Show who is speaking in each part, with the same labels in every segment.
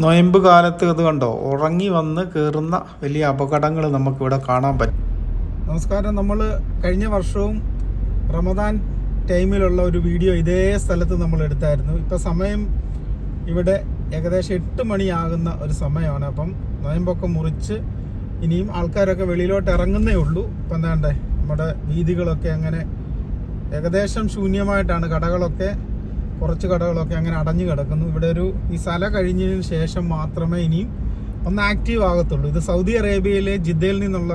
Speaker 1: നൊയമ്പ് കാലത്ത് ഇത് കണ്ടോ? ഉറങ്ങി വന്ന് കയറുന്ന വലിയ അപകടങ്ങൾ നമുക്കിവിടെ കാണാൻ പറ്റും. നമസ്കാരം. നമ്മൾ കഴിഞ്ഞ വർഷവും റമദാൻ ടൈമിലുള്ള ഒരു വീഡിയോ ഇതേ സ്ഥലത്ത് നമ്മൾ എടുത്തായിരുന്നു. ഇപ്പം സമയം ഇവിടെ ഏകദേശം എട്ട് മണിയാകുന്ന ഒരു സമയമാണ്. അപ്പം നൊയമ്പൊക്കെ മുറിച്ച് ഇനിയും ആൾക്കാരൊക്കെ വെളിയിലോട്ട് ഇറങ്ങുന്നേ ഉള്ളൂ. ഇപ്പം എന്താണ്ടേ? നമ്മുടെ വീതികളൊക്കെ അങ്ങനെ ഏകദേശം ശൂന്യമായിട്ടാണ്. കടകളൊക്കെ കുറച്ച് കടകളൊക്കെ അങ്ങനെ അടഞ്ഞു കിടക്കുന്നു. ഇവിടെ ഒരു ഈ സ്ഥല കഴിഞ്ഞതിന് ശേഷം മാത്രമേ ഇനിയും ഒന്ന് ആക്റ്റീവ് ആകത്തുള്ളൂ. ഇത് സൗദി അറേബ്യയിലെ ജിദ്ദയിൽ നിന്നുള്ള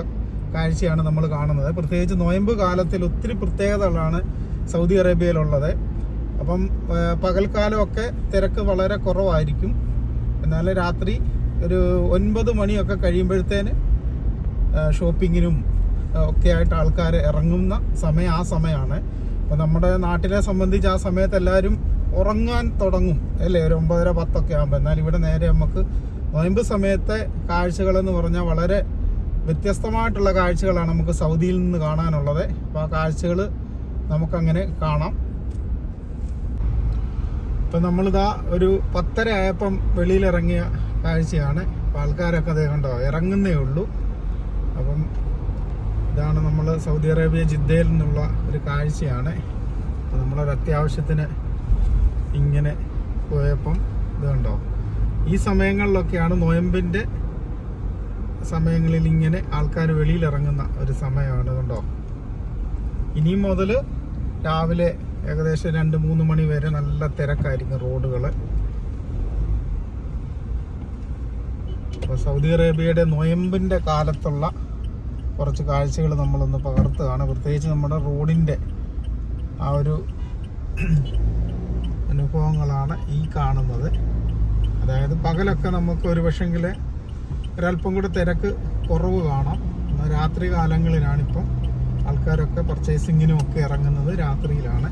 Speaker 1: കാഴ്ചയാണ് നമ്മൾ കാണുന്നത്. പ്രത്യേകിച്ച് നോയമ്പ് കാലത്തിൽ ഒത്തിരി പ്രത്യേകതകളാണ് സൗദി അറേബ്യയിലുള്ളത്. അപ്പം പകൽക്കാലമൊക്കെ തിരക്ക് വളരെ കുറവായിരിക്കും. എന്നാൽ രാത്രി ഒരു ഒൻപത് മണിയൊക്കെ കഴിയുമ്പോഴത്തേന് ഷോപ്പിങ്ങിനും ഒക്കെ ആയിട്ട് ആൾക്കാർ ഇറങ്ങുന്ന സമയം ആ സമയമാണ്. അപ്പോൾ നമ്മുടെ നാട്ടിലെ സംബന്ധിച്ച് ആ സമയത്ത് എല്ലാവരും ഉറങ്ങാൻ തുടങ്ങും അല്ലേ? ഒരു ഒമ്പതര പത്തൊക്കെ ആകുമ്പോൾ എന്നാൽ ഇവിടെ നേരെ നമുക്ക് നോയമ്പ് സമയത്തെ കാഴ്ചകളെന്ന് പറഞ്ഞാൽ വളരെ വ്യത്യസ്തമായിട്ടുള്ള കാഴ്ചകളാണ് നമുക്ക് സൗദിയിൽ നിന്ന് കാണാനുള്ളത്. അപ്പോൾ ആ കാഴ്ചകൾ നമുക്കങ്ങനെ കാണാം. ഇപ്പം നമ്മളിതാ ഒരു പത്തര ആയപ്പം വെളിയിലിറങ്ങിയ കാഴ്ചയാണ്. അപ്പോൾ ആൾക്കാരൊക്കെ അതേ കണ്ടോ ഇറങ്ങുന്നേ ഉള്ളൂ. അപ്പം ഇതാണ് നമ്മൾ സൗദി അറേബ്യ ജിദ്ദയിൽ നിന്നുള്ള ഒരു കാഴ്ചയാണ്. അപ്പോൾ നമ്മളൊരു അത്യാവശ്യത്തിന് ഇങ്ങനെ പോയപ്പം ഇത് കണ്ടോ ഈ സമയങ്ങളിലൊക്കെയാണ് നോയമ്പിന്റെ സമയങ്ങളിൽ ഇങ്ങനെ ആൾക്കാർ വെളിയിലിറങ്ങുന്ന ഒരു സമയമാണ് കണ്ടോ ഇനി മുതൽ രാവിലെ ഏകദേശം രണ്ട് മൂന്ന് മണി വരെ നല്ല തിരക്കായിരിക്കും റോഡുകൾ അപ്പോൾ സൗദി അറേബ്യയുടെ നോയമ്പിന്റെ കാലത്തുള്ള കുറച്ച് കാഴ്ചകൾ നമ്മളൊന്ന് പകർത്തുകയാണ്. പ്രത്യേകിച്ച് നമ്മുടെ റോഡിന്റെ ആ ഒരു അനുഭവങ്ങളാണ് ഈ കാണുന്നത്. അതായത് പകലൊക്കെ നമുക്ക് ഒരു പക്ഷെങ്കിൽ ഒരല്പം കൂടെ തിരക്ക് കുറവ് കാണാം. രാത്രി കാലങ്ങളിലാണിപ്പം ആൾക്കാരൊക്കെ പർച്ചേസിങ്ങിനും ഒക്കെ ഇറങ്ങുന്നത് രാത്രിയിലാണ്.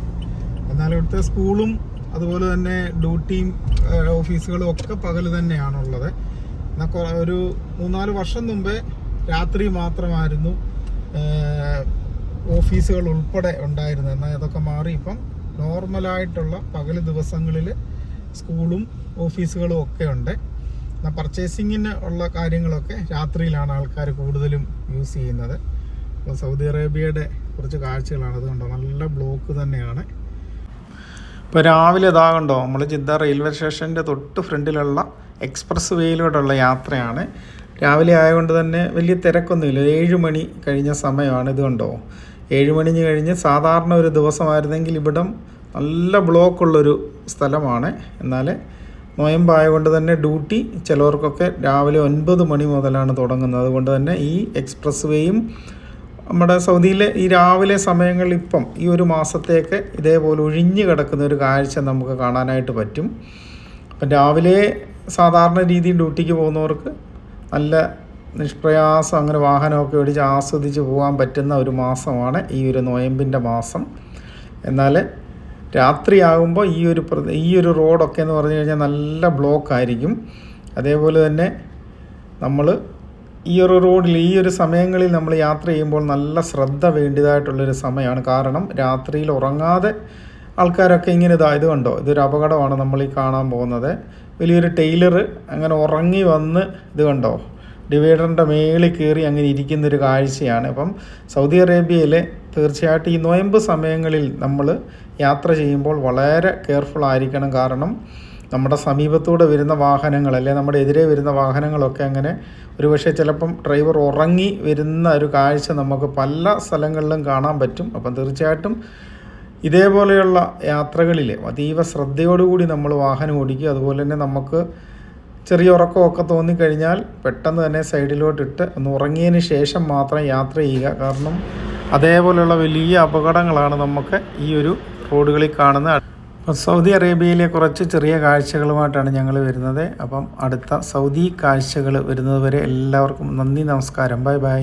Speaker 1: എന്നാൽ ഇവിടുത്തെ സ്കൂളും അതുപോലെ തന്നെ ഡ്യൂട്ടിയും ഓഫീസുകളും ഒക്കെ പകൽ തന്നെയാണുള്ളത്. എന്നാൽ ഒരു മൂന്നാൽ വർഷം മുമ്പേ രാത്രി മാത്രമായിരുന്നു ഓഫീസുകൾ ഉൾപ്പെടെ ഉണ്ടായിരുന്നത്. എന്നാൽ അതൊക്കെ മാറി ഇപ്പം നോർമലായിട്ടുള്ള പകൽ ദിവസങ്ങളിൽ സ്കൂളും ഓഫീസുകളും ഒക്കെ ഉണ്ട്. എന്നാൽ പർച്ചേസിങ്ങിന് ഉള്ള കാര്യങ്ങളൊക്കെ രാത്രിയിലാണ് ആൾക്കാർ കൂടുതലും യൂസ് ചെയ്യുന്നത്. അപ്പോൾ സൗദി അറേബ്യയുടെ കുറച്ച് കാഴ്ചകളാണ്. അതുകൊണ്ട് നല്ല ബ്ലോക്ക് തന്നെയാണ്. ഇപ്പോൾ രാവിലെ ഇതാകണ്ടോ നമ്മൾ ജിദ്ദ റെയിൽവേ സ്റ്റേഷന്റെ തൊട്ട് ഫ്രണ്ടിലുള്ള എക്സ്പ്രസ് വേയിലൂടെയുള്ള യാത്രയാണ്. രാവിലെ ആയതുകൊണ്ട് തന്നെ വലിയ തിരക്കൊന്നുമില്ല. ഏഴ് മണി കഴിഞ്ഞ സമയമാണ് ഇത് കണ്ടോ. ഏഴ് മണി കഴിഞ്ഞ് സാധാരണ ഒരു ദിവസമായിരുന്നെങ്കിൽ ഇവിടം നല്ല ബ്ലോക്കുള്ളൊരു സ്ഥലമാണ്. എന്നാൽ നോയമ്പായതുകൊണ്ട് തന്നെ ഡ്യൂട്ടി ചിലവർക്കൊക്കെ രാവിലെ ഒൻപത് മണി മുതലാണ് തുടങ്ങുന്നത്. അതുകൊണ്ട് തന്നെ ഈ എക്സ്പ്രസ് വേയും നമ്മുടെ സൗദിയിലെ ഈ രാവിലെ സമയങ്ങളിൽ ഇപ്പം ഈ ഒരു മാസത്തേക്ക് ഇതേപോലെ ഒഴിഞ്ഞു കിടക്കുന്ന ഒരു കാഴ്ച നമുക്ക് കാണാനായിട്ട് പറ്റും. അപ്പം രാവിലെ സാധാരണ രീതിയിൽ ഡ്യൂട്ടിക്ക് പോകുന്നവർക്ക് നല്ല നിഷ്പ്രയാസം അങ്ങനെ വാഹനമൊക്കെ ഓടിച്ച് ആസ്വദിച്ച് പോകാൻ പറ്റുന്ന ഒരു മാസമാണ് ഈ ഒരു നോയമ്പിന്റെ മാസം. എന്നാൽ രാത്രിയാകുമ്പോൾ ഈ ഒരു ഈ ഒരു റോഡൊക്കെ എന്ന് പറഞ്ഞു കഴിഞ്ഞാൽ നല്ല ബ്ലോക്ക് ആയിരിക്കും അതേപോലെ തന്നെ നമ്മൾ ഈ ഒരു റോഡിൽ ഈ ഒരു സമയങ്ങളിൽ നമ്മൾ യാത്ര ചെയ്യുമ്പോൾ നല്ല ശ്രദ്ധ വേണ്ടിയതായിട്ടുള്ളൊരു സമയമാണ്. കാരണം രാത്രിയിൽ ഉറങ്ങാതെ ആൾക്കാരൊക്കെ ഇങ്ങനെ ഇതായത് കണ്ടോ? ഇതൊരു അപകടമാണ് നമ്മൾ ഈ കാണാൻ പോകുന്നത്. വലിയൊരു ടൈലർ അങ്ങനെ ഉറങ്ങി വന്ന് ഇത് കണ്ടോ? ഡിവൈഡറിന്റെ മേളിൽ കയറി അങ്ങനെ ഇരിക്കുന്നൊരു കാഴ്ചയാണ്. അപ്പം സൗദി അറേബ്യയിലെ തീർച്ചയായിട്ടും ഈ നോയമ്പ് സമയങ്ങളിൽ നമ്മൾ യാത്ര ചെയ്യുമ്പോൾ വളരെ കെയർഫുൾ ആയിരിക്കണം. കാരണം നമ്മുടെ സമീപത്തൂടെ വരുന്ന വാഹനങ്ങൾ അല്ലെ നമ്മുടെ എതിരെ വരുന്ന വാഹനങ്ങളൊക്കെ അങ്ങനെ ഒരുപക്ഷെ ചിലപ്പം ഡ്രൈവർ ഉറങ്ങി വരുന്ന ഒരു കാഴ്ച നമുക്ക് പല സ്ഥലങ്ങളിലും കാണാൻ പറ്റും. അപ്പം തീർച്ചയായിട്ടും ഇതേപോലെയുള്ള യാത്രകളിൽ അതീവ ശ്രദ്ധയോടുകൂടി നമ്മൾ വാഹനം ഓടിക്കുക. അതുപോലെ തന്നെ നമുക്ക് ചെറിയ ഉറക്കമൊക്കെ തോന്നിക്കഴിഞ്ഞാൽ പെട്ടെന്ന് തന്നെ സൈഡിലോട്ടിട്ട് ഒന്ന് ഉറങ്ങിയതിന് ശേഷം മാത്രം യാത്ര ചെയ്യുക. കാരണം അതേപോലെയുള്ള വലിയ അപകടങ്ങളാണ് നമുക്ക് ഈ ഒരു റോഡുകളിൽ കാണുന്ന അപ്പം സൗദി അറേബ്യയിലെ കുറച്ച് ചെറിയ കാഴ്ചകളുമായിട്ടാണ് ഞങ്ങൾ വരുന്നത്. അപ്പം അടുത്ത സൗദി കാഴ്ചകൾ വരുന്നതുവരെ എല്ലാവർക്കും നന്ദി നമസ്കാരം. Bye bye.